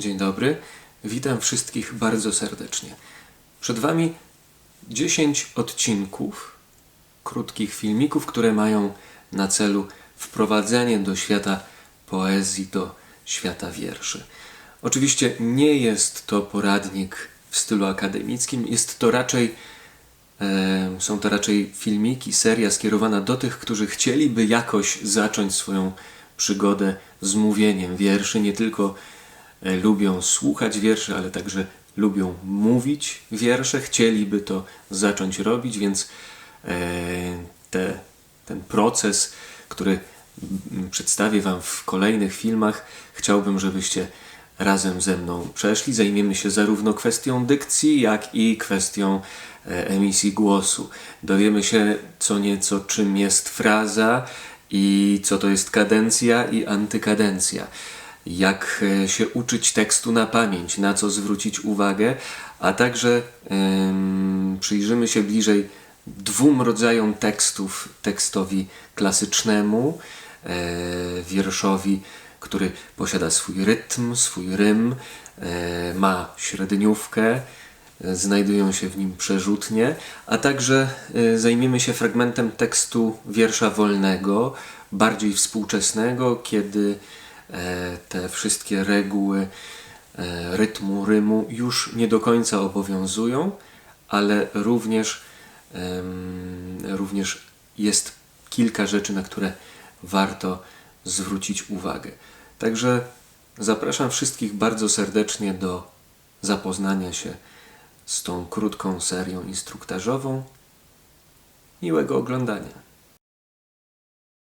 Dzień dobry, witam wszystkich bardzo serdecznie. Przed Wami 10 odcinków krótkich filmików, które mają na celu wprowadzenie do świata poezji, do świata wierszy. Oczywiście nie jest to poradnik w stylu akademickim, jest to raczej e, są to raczej filmiki, seria skierowana do tych, którzy chcieliby jakoś zacząć swoją przygodę z mówieniem wierszy, nie tylko lubią słuchać wierszy, ale także lubią mówić wiersze, chcieliby to zacząć robić, więc e, te, ten proces, który mm, przedstawię Wam w kolejnych filmach, chciałbym, żebyście razem ze mną przeszli. Zajmiemy się zarówno kwestią dykcji, jak i kwestią e, emisji głosu. Dowiemy się co nieco, czym jest fraza i co to jest kadencja i antykadencja. Jak e, się uczyć tekstu na pamięć, na co zwrócić uwagę, a także przyjrzymy się bliżej dwóm rodzajom tekstów: tekstowi klasycznemu, e, wierszowi, który posiada swój rytm, swój rym, e, ma średniówkę, znajdują się w nim przerzutnie, a także zajmiemy się fragmentem tekstu wiersza wolnego, bardziej współczesnego, kiedy te wszystkie reguły e, rytmu, rymu już nie do końca obowiązują, ale również, również jest kilka rzeczy, na które warto zwrócić uwagę. Także zapraszam wszystkich bardzo serdecznie do zapoznania się z tą krótką serią instruktażową. Miłego oglądania.